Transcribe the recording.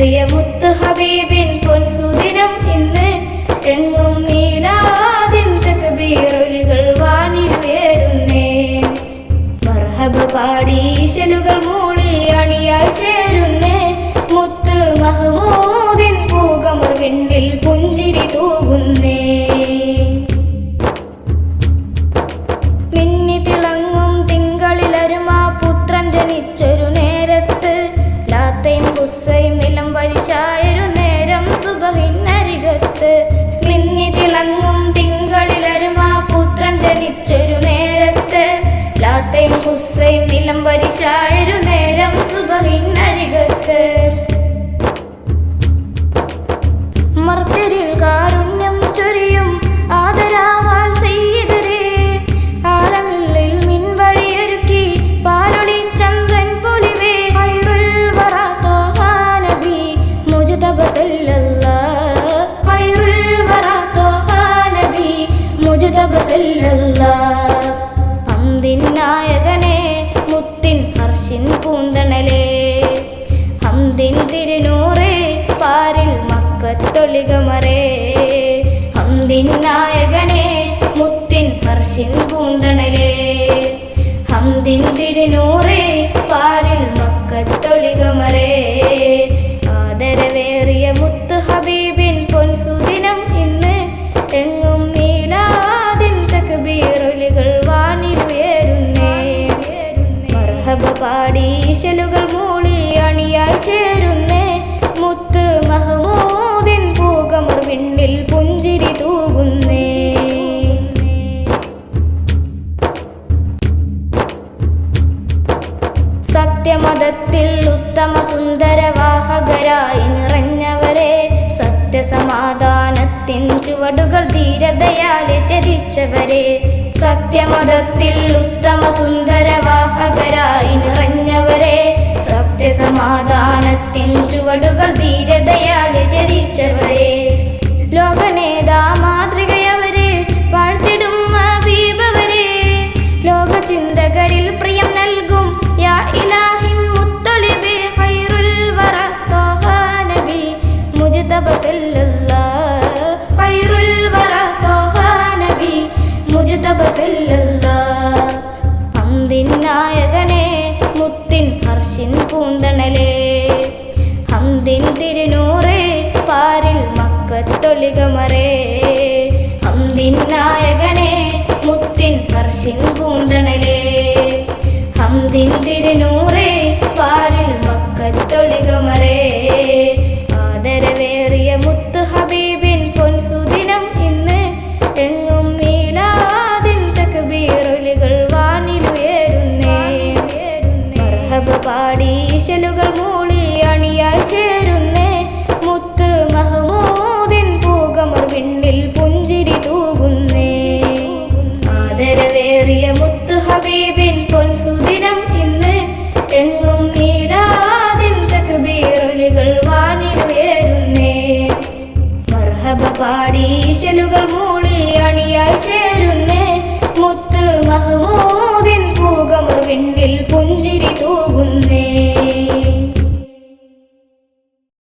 ഏറിയ മുത്ത് ഹബീബിൻ പൊൻസുദിനം ഇന്ന്. എങ്ങും മീലാദിൻ തകബീറലുകൾ വാനിലുയരുന്നേ. മർഹബ പാടി ഈശലുകൾ മൂളി അണിയായി ചേരുന്നേ. മുത്ത് മഹമൂദ് നിലംപരിശായൊരു നേരം സുബഹിന്നരികത്ത്. മർത്തിരിൽ കാ കാതോലികമറേ ഹംദിൻ നായകനെ മുത്തിൻ ഹർഷിൻ പൂന്തണലേ. ഹംദിൻ തിരുനൂറേ പാരിൽ മക്കത്തൊളികമറേ ആദരവേ മതത്തിൽ ഉത്തമ സുന്ദരവാഹകരായി നിറഞ്ഞവരെ സത്യസമാധാനത്തിൻ ചുവടുകൾ ധീരതയാലെ ത്യജിച്ചവരെ സത്യമതത്തിൽ ഉത്തമ സുന്ദരവാഹകരായി നിറഞ്ഞവരെ സത്യസമാധാനത്തിൻ ചുവടുകൾ ധീരതയാൽ നിന്നായകനെ മുത്തിൻ കർഷിൻ പൂന്തണലേ. ഹംദിൻ തിരുനൂറേ പാരിൽ മക്കത്തൊളികമറേ ആദരവേറിയ മുത്ത് ഹബീബിൻ പൊൻസുദിനം ഇന്ന് എങ്ങും മീലാദിൻ തക്ബീറുലുകൾ വാനിലുയരുന്നേ. പാടീശലുകൾ മൂ പാടീശനുകൾ മൂളി അണിയായി